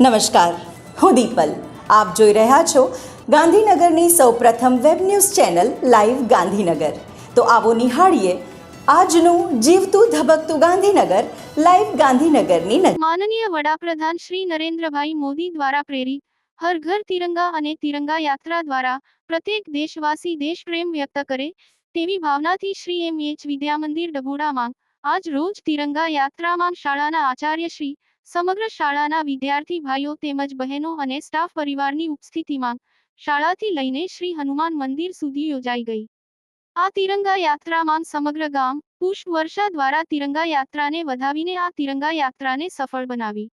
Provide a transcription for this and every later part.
નમસ્કાર. હું દીપલ. આપ જોઈ રહ્યા છો ગાંધીનગરની સૌપ્રથમ web news channel live Gandhinagar. તો આવો નિહાળીએ આજનું જીવતું ધબકતું ગાંધીનગર લાઈવ ગાંધીનગરની માનનીય વડાપ્રધાન શ્રી નરેન્દ્રભાઈ મોદી દ્વારા પ્રેરિત હર ઘર તિરંગા અને તિરંગા યાત્રા દ્વારા પ્રત્યેક દેશવાસી દેશપ્રેમ વ્યક્ત કરે તેવી ભાવનાથી શ્રી એમ. એચ. વિદ્યામંદિર ડભોડામાં આજ રોજ તિરંગા યાત્રામાં શાળાના આચાર્યશ્રી સમગ્ર શાળાના વિદ્યાર્થી ભાઈઓ તેમજ બહેનો અને સ્ટાફ પરિવારની ઉપસ્થિતિમાં શાળાથી લઈને શ્રી હનુમાન મંદિર સુધી યોજાઈ ગઈ. આ તિરંગા યાત્રામાં સમગ્ર ગામ પુષ્પ વર્ષા દ્વારા તિરંગા યાત્રાને વધાવીને આ તિરંગા યાત્રાને સફળ બનાવી.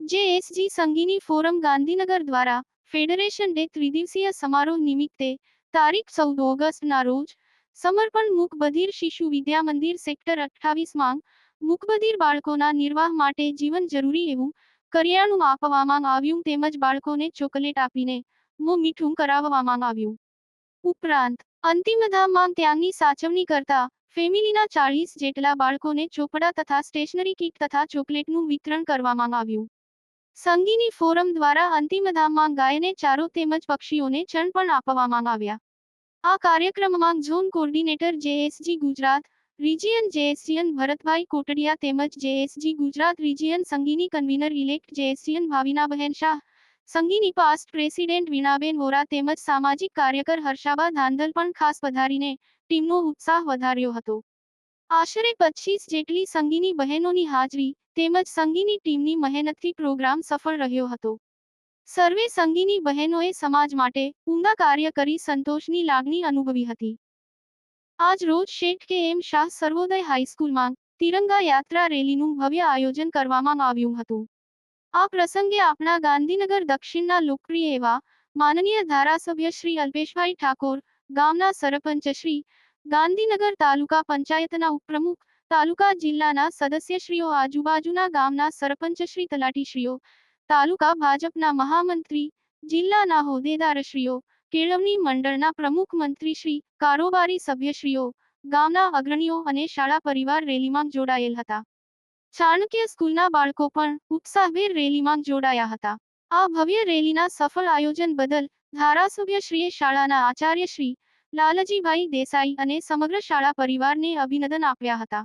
જે એસજી સંગીની ફોરમ ગાંધીનગર દ્વારા ફેડરેશન ડે ત્રિદિવસીય સમારોહ નિમિત્તે તારીખ ચૌદ ઓગસ્ટના રોજ સમર્પણ મુખ બધિર શિશુ વિદ્યા મંદિર સેક્ટર અઠ્ઠાવીસ માંગ મુકબધિર બાળકોના નિર્વાહ માટે જીવન જરૂરી એવું કરિયાણું આપવામાં આવ્યું તેમજ બાળકોને ચોકલેટ આપીને મોં મીઠું કરાવવામાં આવ્યું. ઉપરાંત અંતિમધામમાં ત્યાંની સાચવણી કરતા ફેમિલીના ચાળીસ જેટલા બાળકોને ચોપડા તથા સ્ટેશનરી કીટ તથા ચોકલેટનું વિતરણ કરવામાં આવ્યું. સંગીની ફોરમ દ્વારા અંતિમધામમાં ગાયને ચારો તેમજ પક્ષીઓને ચણ પણ આપવામાં આવ્યા. આ કાર્યક્રમમાં zone coordinator JSG Gujarat region જેએસજીએન Bharatbhai Kotadiya તેમજ JSG Gujarat region Sangini convener elect જેએસજીએન Bhavinaben Shah Sangini past president Vinaben Vora તેમજ સામાજિક કાર્યકર હર્ષાબા ધાંધલ પણ ખાસ પધારીને ટીમનો ઉત્સાહ વધાર્યો હતો. આશરે પચીસ જેટલી સંગીની બહેનોની હાજરી તેમજ સંગીની ટીમની મહેનતથી પ્રોગ્રામ સફળ રહ્યો હતો. સર્વે સંગીની બહેનોએ સમાજ માટે ઉમદા કાર્ય કરી સંતોષની લાગણી અનુભવી હતી. આજ રોજ શેઠ કે એમ શાહ સર્વોદય હાઈસ્કૂલમાં તિરંગા યાત્રા રેલીનું ભવ્ય આયોજન કરવામાં આવ્યું હતું. આ પ્રસંગે આપણા ગાંધીનગર દક્ષિણના લોકપ્રિય એવા માનનીય ધારાસભ્ય શ્રી અલ્પેશભાઈ ઠાકોર, ગામના સરપંચ શ્રી ગાંધીનગર તાલુકા પંચાયતના ઉપપ્રમુખ, તાલુકા જિલ્લાના સદસ્યશ્રીઓ, આજુબાજુના ગામના સરપંચશ્રી તલાટીશ્રીઓ, તાલુકા ભાજપના મહામંત્રી, જિલ્લાના હોદ્દેદારશ્રીઓ કેળવણી મંડળના પ્રમુખ મંત્રીશ્રી કારોબારી સભ્યશ્રીઓ, ગામના અગ્રણીઓ અને શાળા પરિવાર રેલીમાં જોડાયેલ હતા. ચાણક્ય સ્કૂલના બાળકો પણ ઉત્સાહભેર રેલીમાં જોડાયા હતા. આ ભવ્ય રેલીના સફળ આયોજન બદલ ધારાસભ્યશ્રીએ શાળાના આચાર્ય શ્રી લાલજીભાઈ દેસાઈ અને સમગ્ર શાળા પરિવારને અભિનંદન આપ્યા હતા.